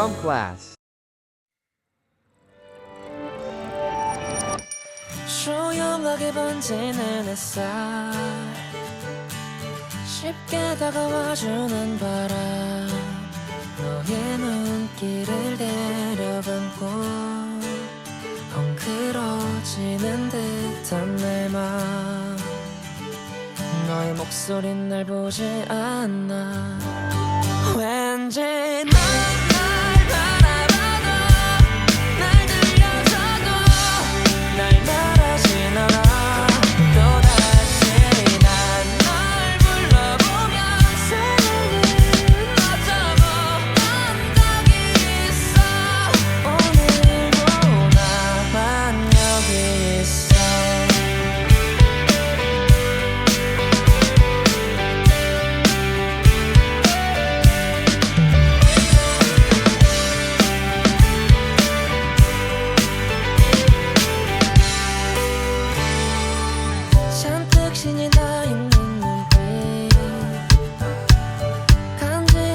Drum class. 조용하게 번지는 햇살. 쉽게 다가와주는 바람. 너의 눈길을 내려감고 헝클어지는 듯한 내맘 너의 목소린 날 보지 않아.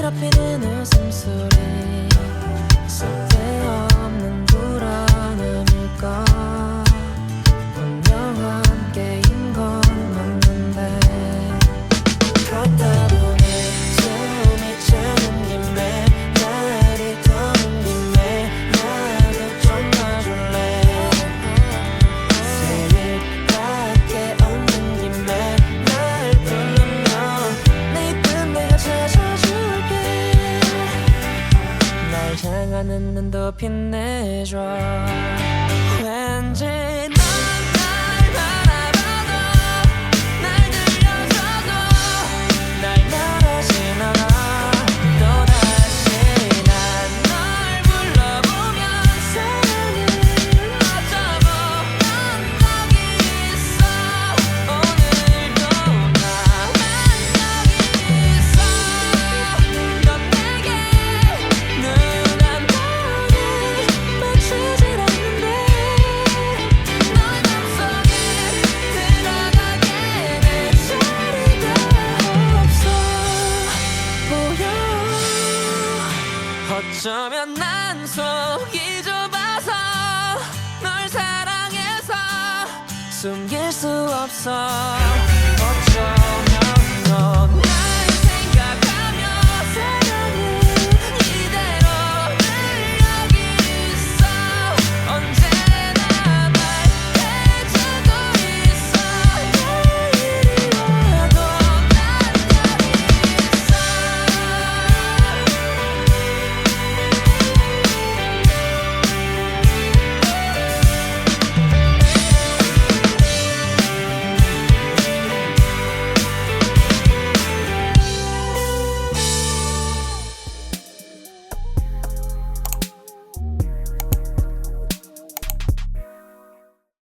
괴롭히는 웃음소리. 날 향하는 눈도 빛내줘. 왠지 어쩌면 난 속이 좁아서 널 사랑해서 숨길 수 없어. 어쩌면